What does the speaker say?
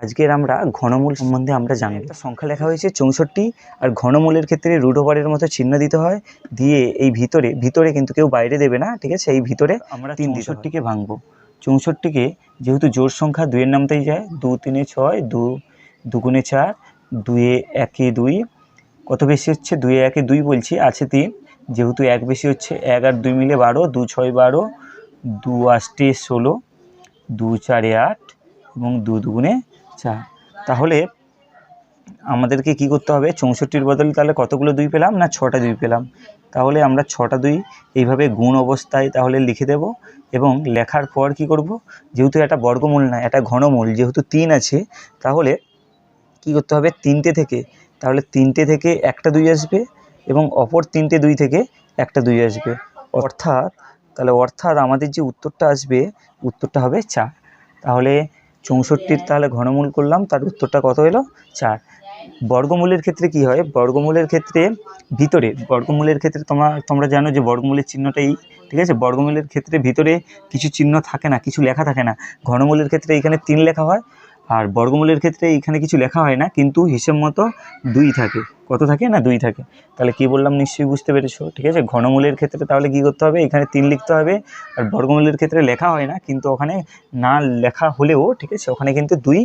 আজকের আমরা ঘনমূল সম্বন্ধে আমরা জানি। একটা সংখ্যা লেখা হয়েছে চৌষট্টি আর ঘনমূলের ক্ষেত্রে রুট ওভারের মতো চিহ্ন দিতে হয়। দিয়ে এই ভিতরে ভিতরে কিন্তু কেউ বাইরে দেবে না ঠিক আছে? এই ভিতরে আমরা তিন চৌষট্টিকে ভাঙবো। চৌষট্টিকে যেহেতু জোর সংখ্যা দুইয়ের নামতেই যায় দু তিনে ছয় দু দুগুণে চার দুয়ে একে দুই। কত বেশি হচ্ছে? দুয়ে একে দুই বলছি আছে তিন। যেহেতু এক বেশি হচ্ছে এক আর দুই মিলে বারো দু ছয় বারো দু আষ্টে ষোলো দু চারে আট এবং দু দুগুণে চার তাহলে আমাদেরকে কি করতে হবে? চৌষট্টির বদলে তাহলে কতগুলো দুই পেলাম না ছটা দুই পেলাম? তাহলে আমরা ছটা দুই এইভাবে গুণ অবস্থায় তাহলে লিখে দেব এবং লেখার পর কি করব? যেহেতু এটা বর্গমূল না, এটা ঘনমূল, যেহেতু তিন আছে, তাহলে কি করতে হবে? তিনটে থেকে, তাহলে তিনটে থেকে একটা দুই আসবে এবং অপর তিনটে দুই থেকে একটা দুই আসবে। অর্থাৎ, তাহলে অর্থাৎ আমাদের যে উত্তরটা আসবে, উত্তরটা হবে চার। তাহলে চৌষট্টির তাহলে ঘনমূল করলাম তার উত্তরটা কত হলো চার। বর্গমূলের ক্ষেত্রে কি হয়? বর্গমূলের ক্ষেত্রে ভিতরে বর্গমূলের ক্ষেত্রে তোমার তোমরা জানো যে বর্গমূলের চিহ্নটাই এই ঠিক আছে? বর্গমূলের ক্ষেত্রে ভিতরে কিছু চিহ্ন থাকে না কিছু লেখা থাকে না। ঘনমূলের ক্ষেত্রে এখানে তিন লেখা হয়। আর বর্গমূলের ক্ষেত্রে এখানে কিছু লেখা হয় না, কিন্তু হিসেব মতো দুই থাকে। কত থাকে না দুই থাকে? তাহলে কি বললাম নিশ্চয়ই বুঝতে পেরেছ, ঠিক আছে? ঘনমূলের ক্ষেত্রে তাহলে কি করতে হবে? এখানে তিন লিখতে হবে। আর বর্গমূলের ক্ষেত্রে লেখা হয় না, কিন্তু ওখানে না লেখা হলেও, ঠিক আছে? ওখানে কিন্তু দুই